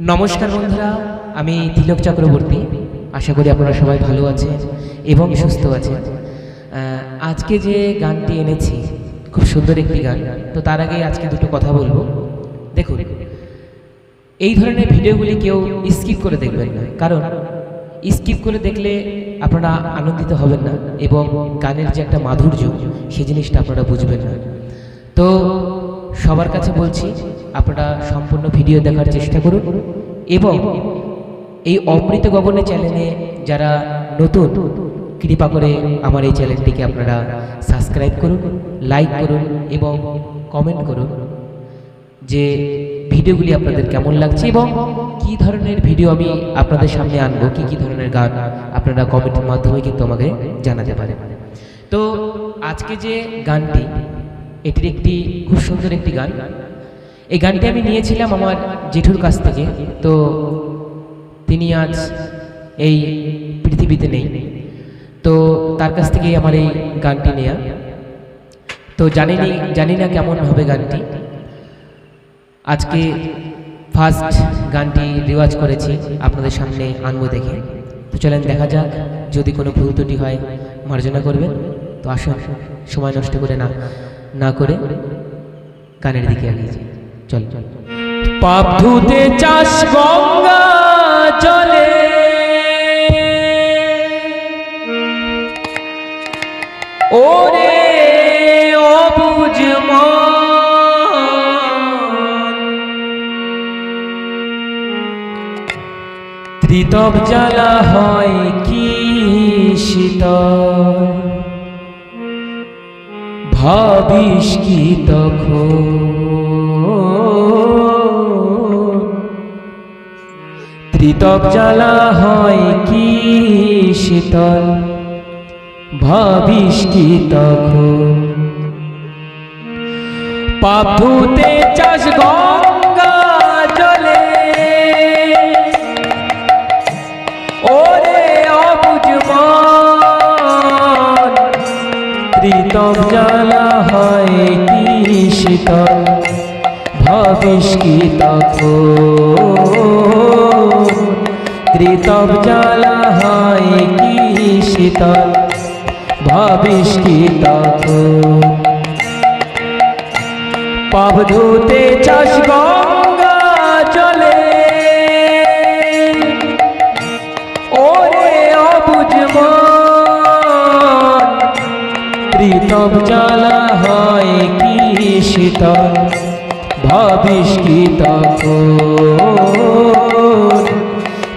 নমস্কার বন্ধুরা, আমি তিলক চক্রবর্তী। আশা করি আপনারা সবাই ভালো আছেন এবং সুস্থ আছেন। আজকে যে গানটি এনেছি, খুব সুন্দর একটি গান। তো তার আগে আজকে দুটো কথা বলব। দেখুন, এই ধরনের ভিডিওগুলি কেউ স্কিপ করে দেখবেন না। কারণ স্কিপ করে দেখলে আপনারা আনন্দিত হবেন না এবং গানের যে একটা মাধুর্য সেই জিনিসটা আপনারা বুঝবেন না। তো সবার কাছে বলছি, আপনারা সম্পূর্ণ ভিডিও দেখার চেষ্টা করুন এবং এই অমৃত গগনে চ্যানেলে যারা নতুন, কৃপা করে আমার এই চ্যানেলটিকে আপনারা সাবস্ক্রাইব করুন লাইক করুন এবং কমেন্ট করুন যে ভিডিওগুলি আপনাদের কেমন লাগছে এবং কি ধরনের ভিডিও আমি আপনাদের সামনে আনব, কি কি ধরনের গান আপনারা কমেন্টের মাধ্যমে কিন্তু আমাকে জানাতে পারেন। তো আজকে যে গানটি এটির একটি খুব সুন্দর একটি গান। এই গানটি আমি নিয়েছিলাম আমার জেঠুর কাছ থেকে। তো তিনি আজ এই পৃথিবীতে নেই। তো তার কাছ থেকেই আমার এই গানটি নেয়া। তো জানিনি, জানি না কেমন হবে গানটি। আজকে ফার্স্ট গানটি রেওয়াজ করেছি, আপনাদের সামনে আনব দেখে। তো চলেন, দেখা যাক, যদি কোনো ভুল ত্রুটি হয়, মার্জনা করবেন। তো আসুন, সময় নষ্ট করে না। না করে গানের দিকে এগিয়ে চল চল। পাপ ধুতে চাষ গঙ্গা জলে। ওরে অবুঝ মন। ত্রিতব জ্বালা হয় কি শীতল। ভাবিস কি তখন? ত্রিতব জ্বালা হয় কি শীতল? ভাবিস কি তখন? পাপ ধুতে চাষ গঙ্গা জলে। ওরে অবুঝ মন। ত্রিতম জ্বালা ভাবিস কি তখন? ত্রিতম জ্বালা হয় কি শীতল? ভাবিস কি তখন? পাপ ধুতে চাষ গঙ্গা জলে। ওরে অবুঝ মন। জ্বালা হয় কি শীতল? ভাবিস কি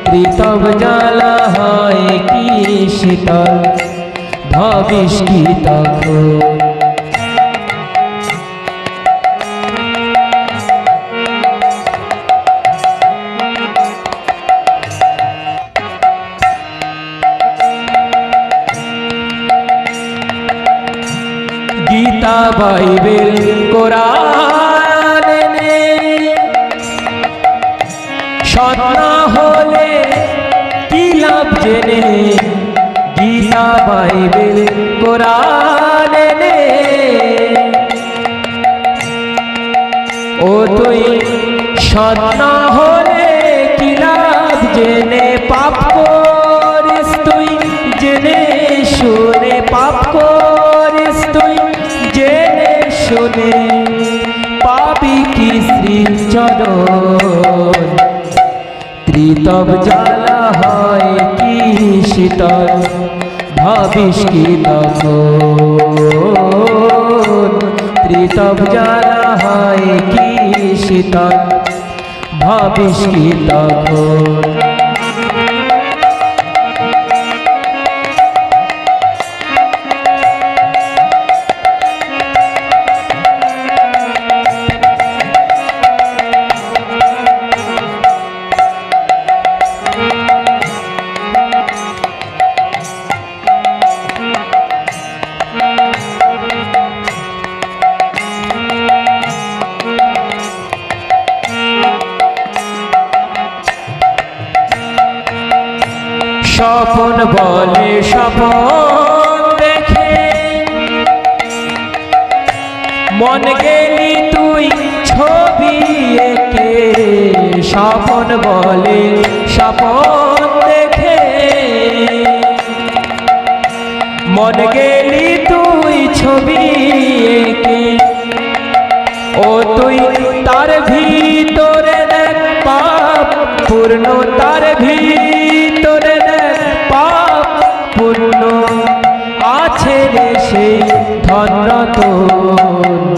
প্রীতম জ্বালা হয় কি শীতল? ভাবিস গীতা বাইবেল কোরআন সন্না হলে কি লাভ জেনে? গীতা, বাইবেল, কোরআন ও তুই সন্না হলে কি লাভ জেনে? পাপ করিস তুই জেনে শুনে, পাপ করিস তুই জেনে শুনে। পাবি কি শ্রীচরণ? ত্রিতব জ্বালা হয় কি শীতল ভাবিস কি তখন ত্রিতব জ্বালা হয় কি শীতল ভাবিস কি তখন স্বপন বলে স্বপন দেখে। মন গেলি তুই ছবি একে, স্বপন বলে স্বপন দেখে। মন গেলি তুই ছবি এঁকে, ও তুই তার ভিতরে দেখ পাপ, পূর্ণ তার ভিতরে। পূর্ণ আছে সেই ধন্য তোর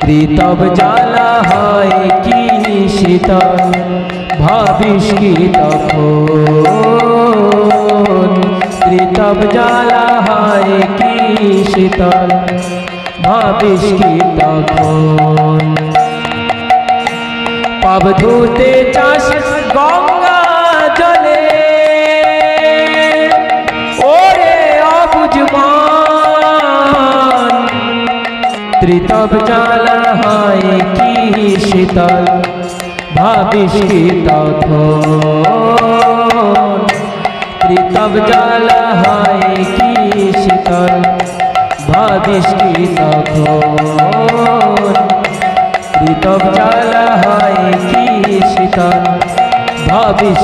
ত্রিতব জ্বালা হয় কি শীতল, ভাবিস কি তখন। ত্রিতব জ্বালা হয় কি শীতল, ভাবিস কি তখন। পাব ধুতে চাষ গঙ্গা ত্রিতব জ্বালা হয় কি শীতল? ভাবিস ত্রিতব জ্বালা হয় কি শীতল? ভাবিস ত্রিতব জ্বালা হয় কি শীতল? ভাবিস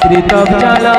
ত্রিতব জ্বালা